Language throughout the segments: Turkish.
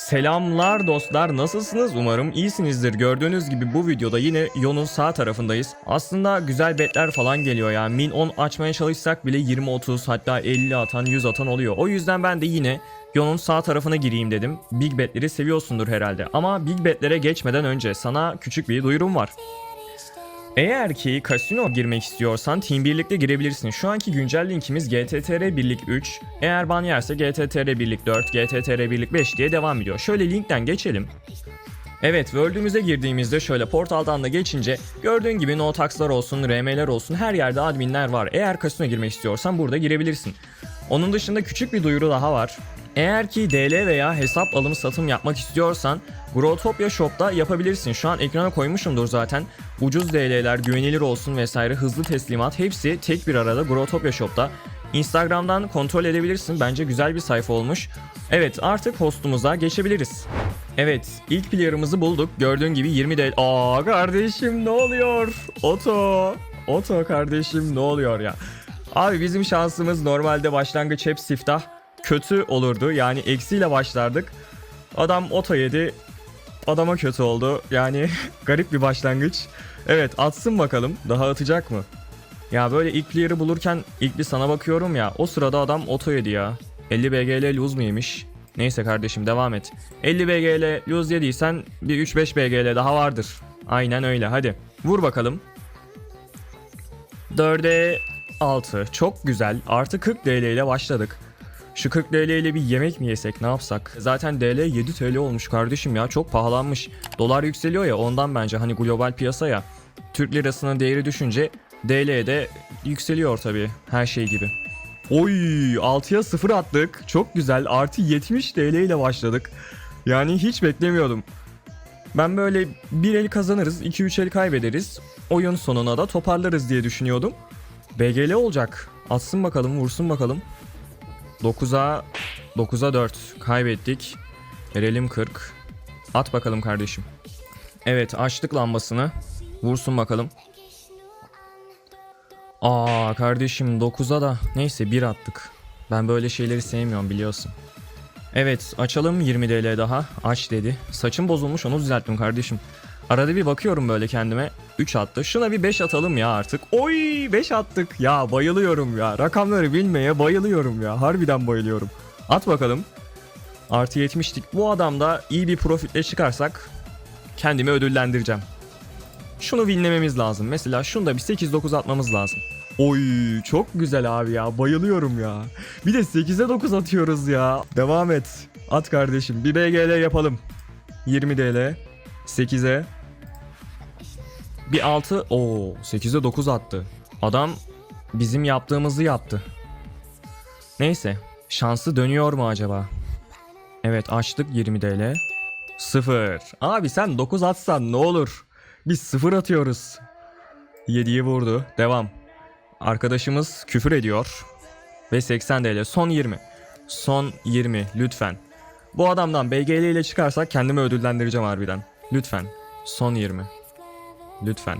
Selamlar dostlar nasılsınız? Umarım iyisinizdir. Gördüğünüz gibi bu videoda yine yolun sağ tarafındayız. Aslında güzel betler falan geliyor yani min 10 açmaya çalışsak bile 20-30 hatta 50 atan 100 atan oluyor. O yüzden ben de yine yolun sağ tarafına gireyim dedim. Big betleri seviyorsundur herhalde. Ama big betlere geçmeden önce sana küçük bir duyurum var eğer ki kasino girmek istiyorsan Team Birlik'te girebilirsin. Şu anki güncel linkimiz GTTR Birlik 3. Eğer ban yerse GTTR Birlik 4, GTTR Birlik 5 diye devam ediyor. Şöyle linkten geçelim. Evet World'ümüze girdiğimizde şöyle portaldan da geçince gördüğün gibi no taxlar olsun, RM'ler olsun her yerde adminler var. Eğer kasino girmek istiyorsan burada girebilirsin. Onun dışında küçük bir duyuru daha var. Eğer ki DL veya hesap alım satım yapmak istiyorsan Growtopia Shop'ta yapabilirsin. Şu an ekrana koymuşumdur zaten. Ucuz DL'ler, güvenilir olsun vesaire hızlı teslimat hepsi tek bir arada Growtopia Shop'ta. Instagram'dan kontrol edebilirsin. Bence güzel bir sayfa olmuş. Evet artık hostumuza geçebiliriz. Evet ilk player'ımızı bulduk. Gördüğün gibi 20 DL. Aa kardeşim ne oluyor? Oto. Oto kardeşim ne oluyor ya? Abi bizim şansımız normalde başlangıç hep siftah kötü olurdu. Yani eksiyle başlardık. Adam oto yedi. Adama kötü oldu. Yani garip bir başlangıç. Evet atsın bakalım. Daha atacak mı? Ya böyle ilk player'ı bulurken ilk bir sana bakıyorum ya. O sırada adam oto yedi ya. 50 BGL lose mu? Neyse kardeşim devam et. 50 BGL lose yediysen bir 3-5 BGL daha vardır. Aynen öyle hadi. Vur bakalım. 4'e 6. Çok güzel. Artı 40 DL ile başladık. Şu 40 TL ile bir yemek mi yesek ne yapsak? Zaten DL 7 TL olmuş kardeşim ya çok pahalanmış. Dolar yükseliyor ya ondan bence hani global piyasa ya. Türk lirasının değeri düşünce DL de yükseliyor tabii her şey gibi. Oy 6'ya 0 attık. Çok güzel. Artı 70 TL ile başladık. Yani hiç beklemiyordum. Ben böyle bir el kazanırız, 2-3 el kaybederiz. Oyun sonuna da toparlarız diye düşünüyordum. BGL olacak. Atsın bakalım, vursun bakalım. 9'a 9'a 4 kaybettik. Verelim 40. At bakalım kardeşim. Evet açtık lambasını. Vursun bakalım. Aa kardeşim 9'a da neyse 1 attık. Ben böyle şeyleri sevmiyorum biliyorsun. Evet açalım 20 TL daha. Aç dedi. Saçım bozulmuş onu düzelttim kardeşim. Arada bir bakıyorum böyle kendime. 3 attı. Şuna bir 5 atalım ya artık. Oy 5 attık. Ya bayılıyorum ya. Rakamları bilmeye bayılıyorum ya. Harbiden bayılıyorum. At bakalım. Artı 70'lik. Bu adamda iyi bir profitle çıkarsak kendimi ödüllendireceğim. Şunu winlememiz lazım. Mesela şunu da bir 8-9 atmamız lazım. Oy çok güzel abi ya. Bayılıyorum ya. Bir de 8'e 9 atıyoruz ya. Devam et. At kardeşim. Bir BGL yapalım. 20 DL. 8'e. Bir 6. Oo 8'e 9 attı. Adam bizim yaptığımızı yaptı. Neyse. Şansı dönüyor mu acaba? Evet açtık 20 DL. 0. Abi sen 9 atsan ne olur? Biz 0 atıyoruz. 7'yi vurdu. Devam. Arkadaşımız küfür ediyor. Ve 80 TL. Son 20. Son 20 lütfen. Bu adamdan BGL ile çıkarsak kendimi ödüllendireceğim harbiden. Lütfen. Son 20. Lütfen.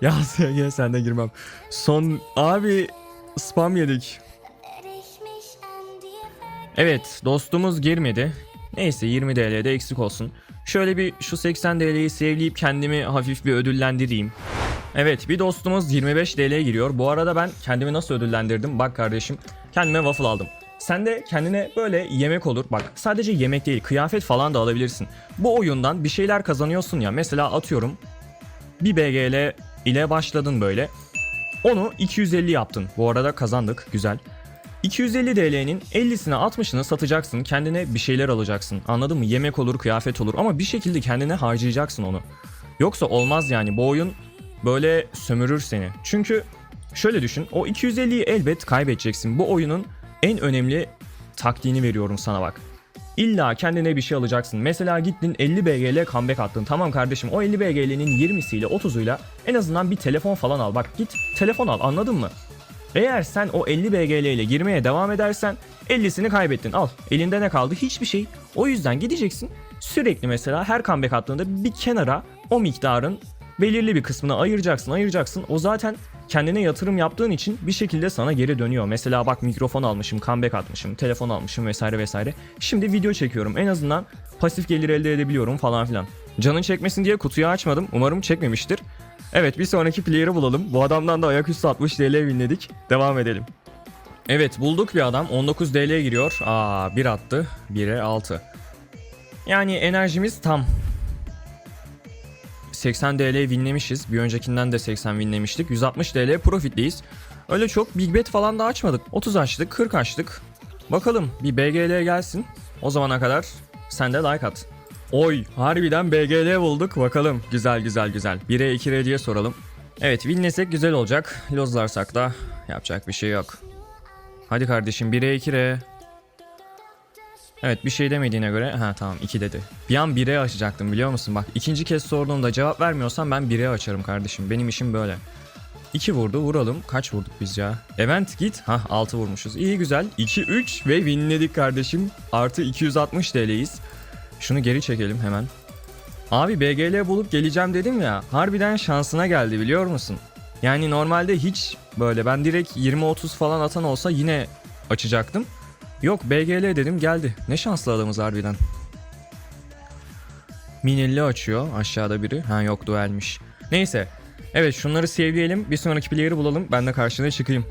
Ya SG sen de girmem. Son abi spam yedik. Evet dostumuz girmedi. Neyse 20 DL'de eksik olsun. Şöyle bir şu 80 DL'yi sevleyip kendimi hafif bir ödüllendireyim. Evet bir dostumuz 25 DL giriyor. Bu arada ben kendimi nasıl ödüllendirdim? Bak kardeşim kendime waffle aldım. Sen de kendine böyle yemek olur. Bak sadece yemek değil kıyafet falan da alabilirsin. Bu oyundan bir şeyler kazanıyorsun ya. Mesela atıyorum bir BGL ile başladın böyle. Onu 250 yaptın. Bu arada kazandık. Güzel. 250 DL'nin 50'sini 60'ını satacaksın. Kendine bir şeyler alacaksın. Anladın mı? Yemek olur, kıyafet olur ama bir şekilde kendine harcayacaksın onu. Yoksa olmaz yani. Bu oyun böyle sömürür seni. Çünkü şöyle düşün. O 250'yi elbet kaybedeceksin. Bu oyunun en önemli taktiğini veriyorum sana bak. İlla kendine bir şey alacaksın. Mesela gittin 50 BGL comeback attın. Tamam kardeşim o 50 BGL'nin 20'siyle 30'uyla en azından bir telefon falan al. Bak git telefon al anladın mı? Eğer sen o 50 BGL ile girmeye devam edersen 50'sini kaybettin. Al. Elinde ne kaldı? Hiçbir şey. O yüzden gideceksin. Sürekli mesela her comeback attığında bir kenara o miktarın belirli bir kısmını ayıracaksın, ayıracaksın. O zaten kendine yatırım yaptığın için bir şekilde sana geri dönüyor. Mesela bak mikrofon almışım, comeback atmışım, telefon almışım vesaire vesaire. Şimdi video çekiyorum. En azından pasif gelir elde edebiliyorum falan filan. Canın çekmesin diye kutuyu açmadım. Umarım çekmemiştir. Evet bir sonraki player'ı bulalım. Bu adamdan da ayaküstü 60 TL winledik. Devam edelim. Evet bulduk bir adam. 19 DL giriyor. Aa 1 attı. 1'e 6. Yani enerjimiz tam. 80 DL winlemişiz. Bir öncekinden de 80 winlemiştik. 160 DL profitliyiz. Öyle çok big bet falan da açmadık. 30 açtık, 40 açtık. Bakalım bir BGL gelsin. O zamana kadar sen de like at. Oy harbiden BGL bulduk. Bakalım güzel güzel güzel. 1'e 2're diye soralım. Evet winlesek güzel olacak. Lozlarsak da yapacak bir şey yok. Hadi kardeşim 1'e 2're. Evet bir şey demediğine göre ha tamam 2 dedi. Bir an 1'e açacaktım biliyor musun? Bak ikinci kez sorduğumda cevap vermiyorsan ben 1'e açarım kardeşim. Benim işim böyle. 2 vurdu vuralım. Kaç vurduk biz ya? Event git. Ha 6 vurmuşuz. İyi güzel. 2 3 ve winledik kardeşim. Artı 260 TL'yiz. Şunu geri çekelim hemen. Abi BGL bulup geleceğim dedim ya. Harbiden şansına geldi biliyor musun? Yani normalde hiç böyle ben direkt 20-30 falan atan olsa yine açacaktım. Yok BGL dedim geldi. Ne şanslı adamız harbiden. Minelli açıyor aşağıda biri. Ha yok duelmiş. Neyse. Evet şunları sevleyelim. Bir sonraki player'ı bulalım. Ben de karşına çıkayım.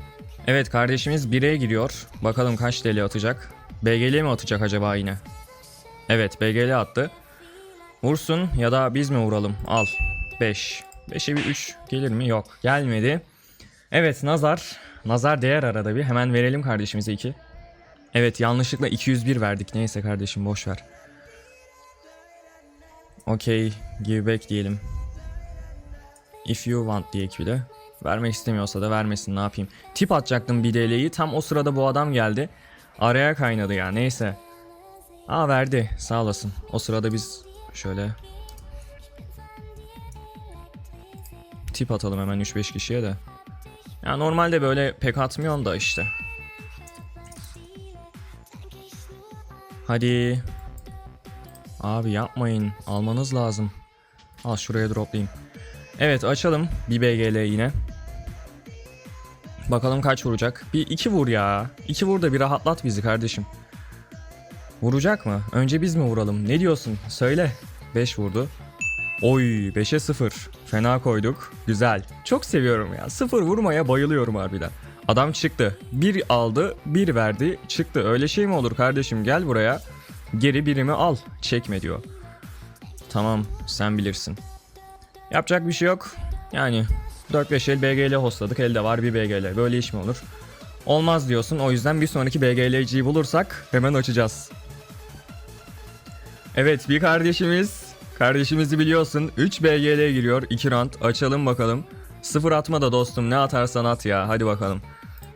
Evet kardeşimiz 1'e giriyor. Bakalım kaç TL atacak. BGL mi atacak acaba yine? Evet BGL attı. Vursun ya da biz mi vuralım? Al. 5. 5'e bir 3 gelir mi? Yok. Gelmedi. Evet Nazar. Nazar değer arada bir. Hemen verelim kardeşimize 2. Evet yanlışlıkla 201 verdik. Neyse kardeşim boş ver. Okey. Give back diyelim. If you want diye bile. Vermek istemiyorsa da vermesin ne yapayım. Tip atacaktım bir DL'yi. Tam o sırada bu adam geldi. Araya kaynadı ya neyse. Aa verdi sağ olasın. O sırada biz şöyle tip atalım hemen 3-5 kişiye de. Ya normalde böyle pek atmıyorum da işte. Hadi. Abi yapmayın. Almanız lazım. Al şuraya droplayayım. Evet açalım. Bir BGL yine. Bakalım kaç vuracak. Bir iki vur ya. İki vur da bir rahatlat bizi kardeşim. Vuracak mı? Önce biz mi vuralım? Ne diyorsun? Söyle. 5 vurdu. Oy 5'e 0. Fena koyduk. Güzel. Çok seviyorum ya. 0 vurmaya bayılıyorum harbiden. Adam çıktı. Bir aldı, bir verdi, çıktı. Öyle şey mi olur kardeşim? Gel buraya. Geri birimi al. Çekme diyor. Tamam, sen bilirsin. Yapacak bir şey yok. Yani 4-5 el BGL hostladık. Elde var bir BGL. Böyle iş mi olur? Olmaz diyorsun. O yüzden bir sonraki BGL'ciyi bulursak hemen açacağız. Evet bir kardeşimiz. Kardeşimizi biliyorsun. 3 BGL giriyor. 2 round. Açalım bakalım. 0 atma da dostum. Ne atarsan at ya. Hadi bakalım.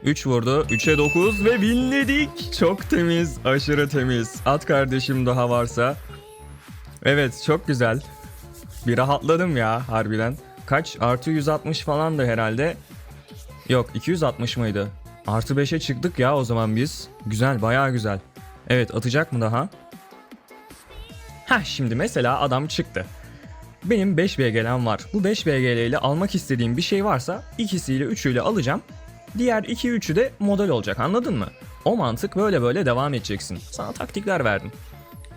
3 vurdu. 3'e 9 ve winledik. Çok temiz. Aşırı temiz. At kardeşim daha varsa. Evet çok güzel. Bir rahatladım ya harbiden. Kaç? Artı 160 falan da herhalde. Yok 260 mıydı? Artı 5'e çıktık ya o zaman biz. Güzel bayağı güzel. Evet atacak mı daha? Heh şimdi mesela adam çıktı. Benim 5 BGL'm var. Bu 5 BGL ile almak istediğim bir şey varsa ikisiyle üçüyle alacağım. Diğer 2 3'ü de model olacak anladın mı? O mantık böyle böyle devam edeceksin. Sana taktikler verdim.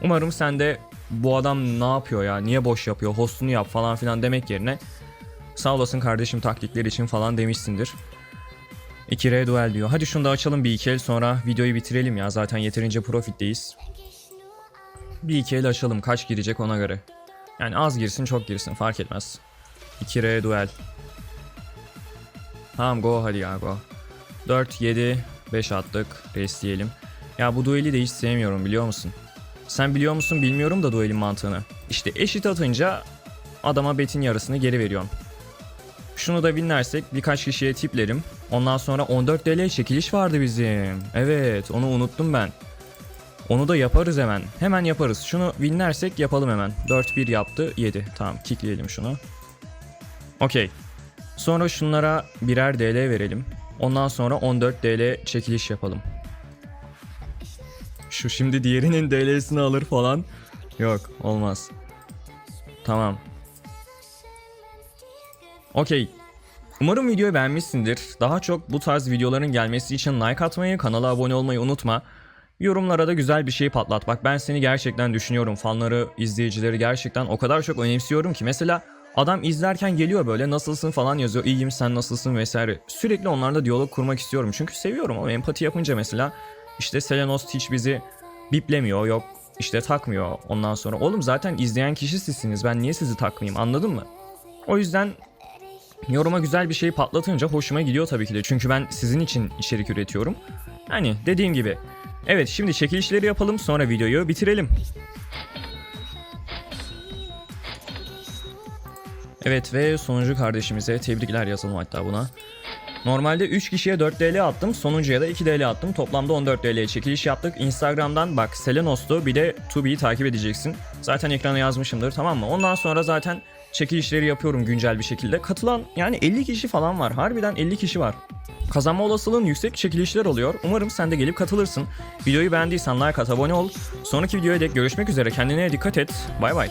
Umarım sen de bu adam ne yapıyor ya niye boş yapıyor hostunu yap falan filan demek yerine sağ olasın kardeşim taktikler için falan demişsindir. 2R duel diyor. Hadi şunu da açalım bir iki el sonra videoyu bitirelim ya zaten yeterince profitteyiz. Bir iki el açalım kaç girecek ona göre. Yani az girsin çok girsin fark etmez. 2R duel. Tamam go hadi ya go. 4, 7, 5 attık. Rest diyelim. Ya bu dueli de hiç sevmiyorum biliyor musun? Sen biliyor musun bilmiyorum da duelin mantığını. İşte eşit atınca adama betin yarısını geri veriyorsun. Şunu da winlersek birkaç kişiye tiplerim. Ondan sonra 14 DL çekiliş vardı bizim. Evet onu unuttum ben. Onu da yaparız hemen. Hemen yaparız. Şunu winlersek yapalım hemen. 4-1 yaptı 7. Tamam kickleyelim şunu. Okey. Sonra şunlara birer DL verelim. Ondan sonra 14 DL çekiliş yapalım. Şu şimdi diğerinin DL'sini alır falan. Yok olmaz. Tamam. Okey. Umarım videoyu beğenmişsindir. Daha çok bu tarz videoların gelmesi için like atmayı, kanala abone olmayı unutma. Yorumlara da güzel bir şey patlat. Bak ben seni gerçekten düşünüyorum. Fanları, izleyicileri gerçekten o kadar çok önemsiyorum ki. Mesela adam izlerken geliyor böyle nasılsın falan yazıyor. İyiyim sen nasılsın vesaire. Sürekli onlarla diyalog kurmak istiyorum. Çünkü seviyorum ama empati yapınca mesela işte Selenos hiç bizi biplemiyor yok işte takmıyor ondan sonra. Oğlum zaten izleyen kişi sizsiniz ben niye sizi takmayayım anladın mı? O yüzden yoruma güzel bir şey patlatınca hoşuma gidiyor tabii ki de. Çünkü ben sizin için içerik üretiyorum. Yani dediğim gibi. Evet şimdi çekilişleri yapalım sonra videoyu bitirelim. Evet ve sonuncu kardeşimize tebrikler yazalım hatta buna. Normalde 3 kişiye 4 TL attım. Sonuncuya da 2 TL attım. Toplamda 14 TL'ye çekiliş yaptık. Instagram'dan bak Selenos'tu bir de Tubi'yi takip edeceksin. Zaten ekrana yazmışımdır tamam mı? Ondan sonra zaten çekilişleri yapıyorum güncel bir şekilde. Katılan yani 50 kişi falan var. Harbiden 50 kişi var. Kazanma olasılığın yüksek çekilişler oluyor. Umarım sen de gelip katılırsın. Videoyu beğendiysen like at abone ol. Sonraki videoya dek görüşmek üzere. Kendine dikkat et. Bay bay.